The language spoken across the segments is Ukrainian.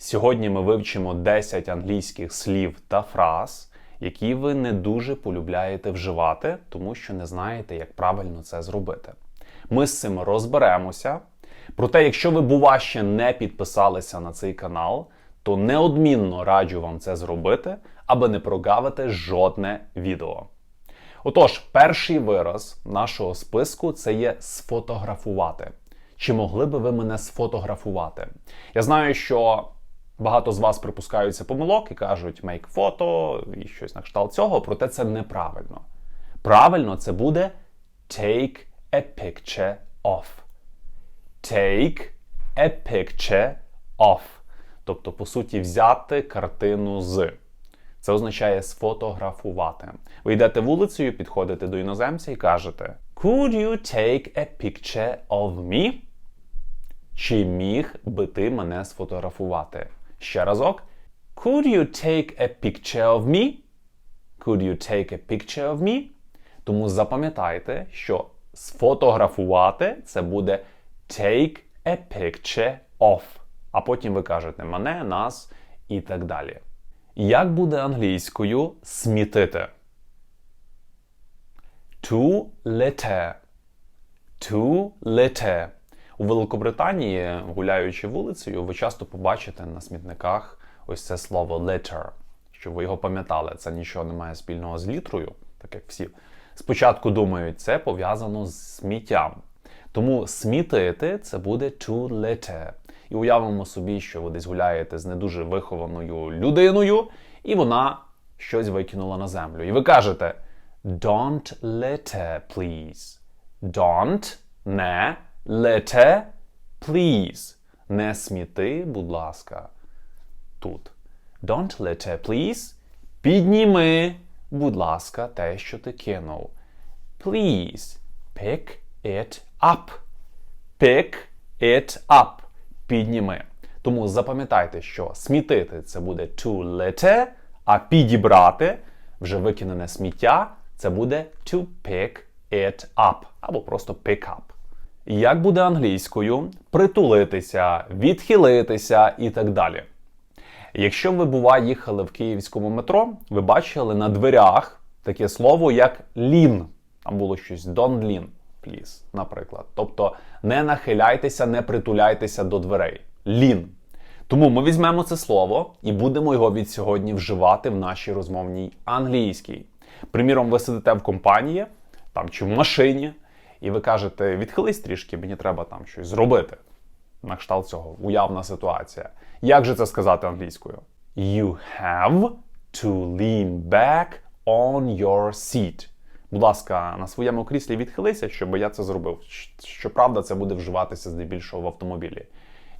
Сьогодні ми вивчимо 10 англійських слів та фраз, які ви не дуже полюбляєте вживати, тому що не знаєте, як правильно це зробити. Ми з цим розберемося. Проте, якщо ви, бува, ще не підписалися на цей канал, то неодмінно раджу вам це зробити, аби не прогавити жодне відео. Отож, перший вираз нашого списку це є сфотографувати. Чи могли би ви мене сфотографувати? Я знаю, що багато з вас припускаються помилок і кажуть make фото і щось на кшталт цього, проте це неправильно. Правильно це буде take a picture of. Take a picture of. Тобто, по суті, взяти картину з. Це означає сфотографувати. Ви йдете вулицею, підходите до іноземця і кажете: Could you take a picture of me? Чи міг би ти мене сфотографувати? Ще разок. Could you take a picture of me? Could you take a picture of me? Тому запам'ятайте, що сфотографувати це буде take a picture of. А потім ви кажете мене, нас і так далі. Як буде англійською смітити? To litter. To litter. У Великобританії, гуляючи вулицею, ви часто побачите на смітниках ось це слово litter. Щоб ви його пам'ятали, це нічого не має спільного з літрою, так як всі спочатку думають, це пов'язано з сміттям. Тому смітити це буде to litter. І уявимо собі, що ви десь гуляєте з не дуже вихованою людиною, і вона щось викинула на землю. І ви кажете Don't litter, please. Don't не litter, please. Не сміти, будь ласка. Тут. Don't litter, please. Підніми, будь ласка, те, що ти кинув. Please. Pick it up. Pick it up. Підніми. Тому запам'ятайте, що смітити це буде to litter, а підібрати вже викинене сміття це буде to pick it up. Або просто pick up. Як буде англійською притулитися, відхилитися і так далі. Якщо ви, бува, їхали в київському метро, ви бачили на дверях таке слово, як лін. Там було щось don't lean, please, наприклад. Тобто не нахиляйтеся, не притуляйтеся до дверей. Лін. Тому ми візьмемо це слово і будемо його від сьогодні вживати в нашій розмовній англійській. Приміром, ви сидите в компанії там чи в машині, і ви кажете, відхились трішки, мені треба там щось зробити. На кшталт цього уявна ситуація. Як же це сказати англійською? You have to lean back on your seat. Будь ласка, на своєму кріслі відхилися, щоб я це зробив. Щоправда, це буде вживатися здебільшого в автомобілі.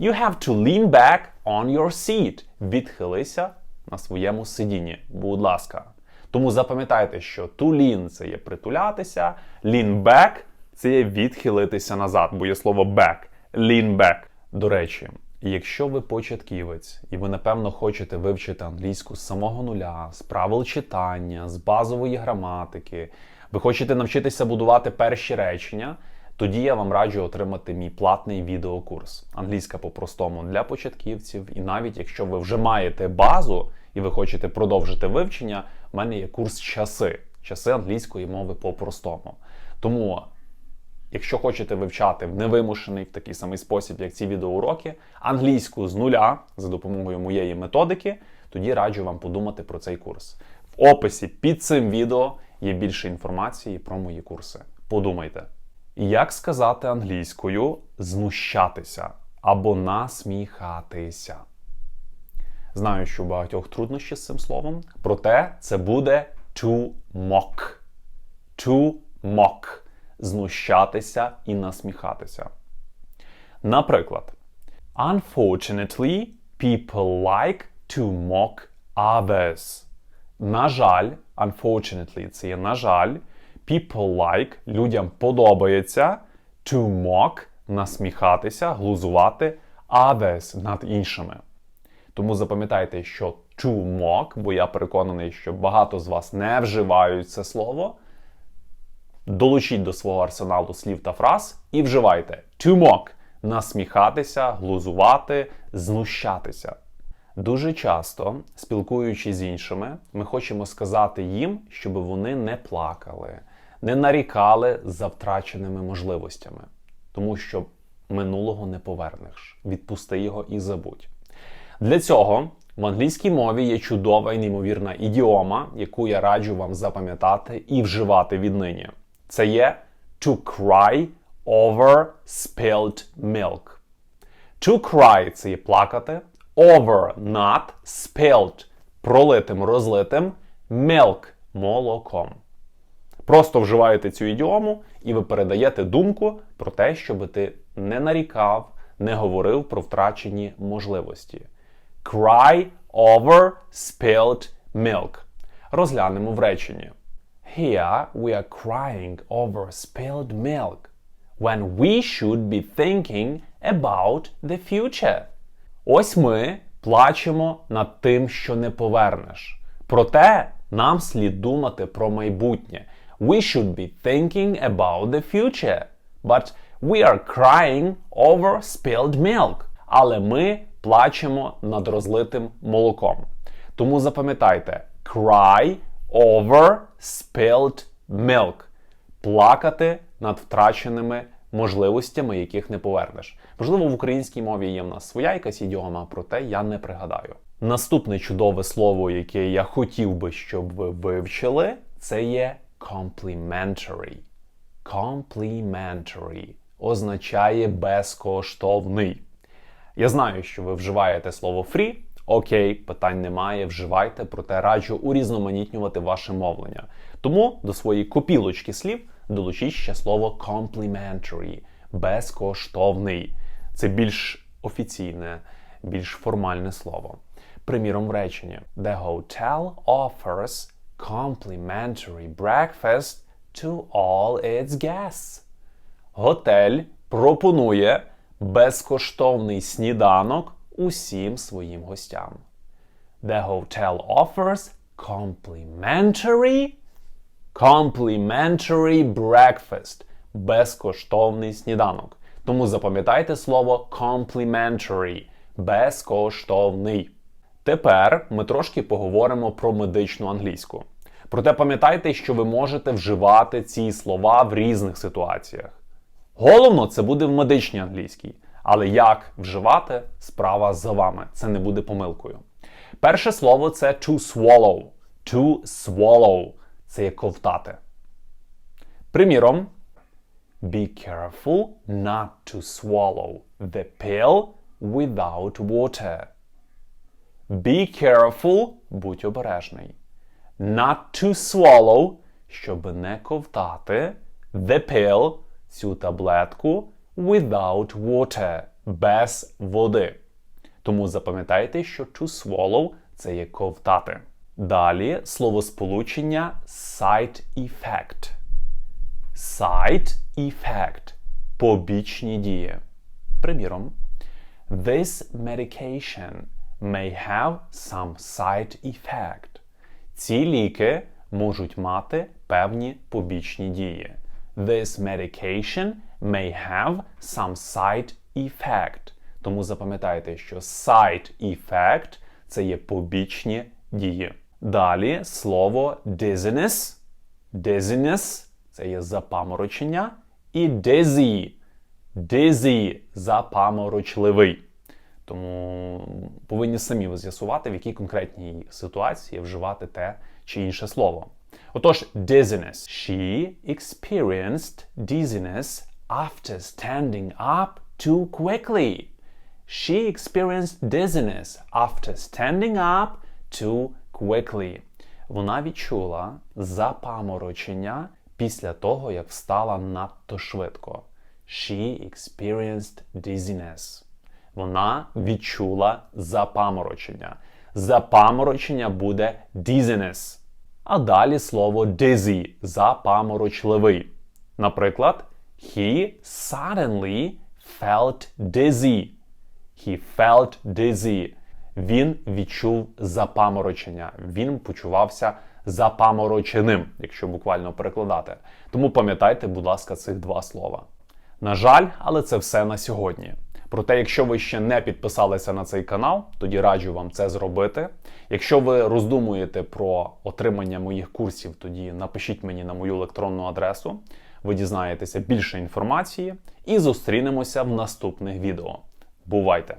You have to lean back on your seat. Відхилися на своєму сидінні. Будь ласка. Тому запам'ятайте, що to lean – це є притулятися, lean back – це є відхилитися назад, бо є слово back. Lean back. До речі, якщо ви початківець і ви, напевно, хочете вивчити англійську з самого нуля, з правил читання, з базової граматики, ви хочете навчитися будувати перші речення, тоді я вам раджу отримати мій платний відеокурс Англійська по-простому для початківців. І навіть якщо ви вже маєте базу і ви хочете продовжити вивчення, в мене є курс часи, часи англійської мови по-простому. Тому. Якщо хочете вивчати в невимушений в такий самий спосіб, як ці відеоуроки, англійську з нуля за допомогою моєї методики, тоді раджу вам подумати про цей курс. В описі під цим відео є більше інформації про мої курси. Подумайте. Як сказати англійською знущатися або насміхатися? Знаю, що у багатьох труднощі з цим словом, проте це буде to mock. To mock знущатися і насміхатися. Наприклад, Unfortunately, people like to mock others. На жаль, unfortunately, це є на жаль, people like людям подобається to mock насміхатися, глузувати others над іншими. Тому запам'ятайте, що to mock, бо я переконаний, що багато з вас не вживають це слово. Долучіть до свого арсеналу слів та фраз і вживайте to mock – насміхатися, глузувати, знущатися. Дуже часто, спілкуючись з іншими, ми хочемо сказати їм, щоб вони не плакали, не нарікали за втраченими можливостями, тому що минулого не повернеш. Відпусти його і забудь. Для цього в англійській мові є чудова і неймовірна ідіома, яку я раджу вам запам'ятати і вживати віднині. Це є to cry over spilled milk. To cry це є плакати, over над spilled пролитим, розлитим, milk молоком. Просто вживаєте цю ідіому, і ви передаєте думку про те, щоб ти не нарікав, не говорив про втрачені можливості. Cry over spilled milk. Розглянемо в реченні. Here we are crying over spilled milk when we should be thinking about the future. Ось ми плачемо над тим, що не повернеш. Проте нам слід думати про майбутнє. We should be thinking about the future. But we are crying over spilled milk. Але ми плачемо над розлитим молоком. Тому запам'ятайте: cry over spilled milk. Плакати над втраченими можливостями, яких не повернеш. Можливо, в українській мові є в нас своя якась ідіома, проте я не пригадаю. Наступне чудове слово, яке я хотів би, щоб ви вивчили, це є complimentary. Complimentary означає безкоштовний. Я знаю, що ви вживаєте слово free. Окей, питань немає, вживайте, проте раджу урізноманітнювати ваше мовлення. Тому до своєї копілочки слів долучіть ще слово complimentary безкоштовний. Це більш офіційне, більш формальне слово. Приміром в реченні The hotel offers complimentary breakfast to all its guests. Готель пропонує безкоштовний сніданок усім своїм гостям. The hotel offers complimentary complimentary breakfast безкоштовний сніданок. Тому запам'ятайте слово complimentary безкоштовний. Тепер ми трошки поговоримо про медичну англійську. Проте пам'ятайте, що ви можете вживати ці слова в різних ситуаціях. Головно, це буде в медичній англійській. Але як вживати, справа за вами. Це не буде помилкою. Перше слово це to swallow. To swallow. Це є ковтати. Приміром, be careful not to swallow the pill without water. Be careful, будь обережний. Not to swallow, щоб не ковтати the pill, цю таблетку without water, без води. Тому запам'ятайте, що to swallow це є ковтати. Далі словосполучення side effect. Side effect побічні дії. Приміром, This medication may have some side effect. Ці ліки можуть мати певні побічні дії. This medication may have some side effect. Тому запам'ятайте, що side effect це є побічні дії. Далі слово dizziness. Dizziness – це є запаморочення. І dizzy. Dizzy – запаморочливий. Тому повинні самі ви з'ясувати, в якій конкретній ситуації вживати те чи інше слово. Отож, dizziness. She experienced dizziness after standing up too quickly. She experienced dizziness after standing up too quickly. Вона відчула запаморочення після того, як встала надто швидко. She experienced dizziness. Вона відчула запаморочення. Запаморочення буде dizziness. А далі слово dizzy запаморочливий. Наприклад, he suddenly felt dizzy. He felt dizzy. Він відчув запаморочення. Він почувався запамороченим, якщо буквально перекладати. Тому пам'ятайте, будь ласка, цих два слова. На жаль, але це все на сьогодні. Проте, якщо ви ще не підписалися на цей канал, тоді раджу вам це зробити. Якщо ви роздумуєте про отримання моїх курсів, тоді напишіть мені на мою електронну адресу. Ви дізнаєтеся більше інформації і зустрінемося в наступних відео. Бувайте!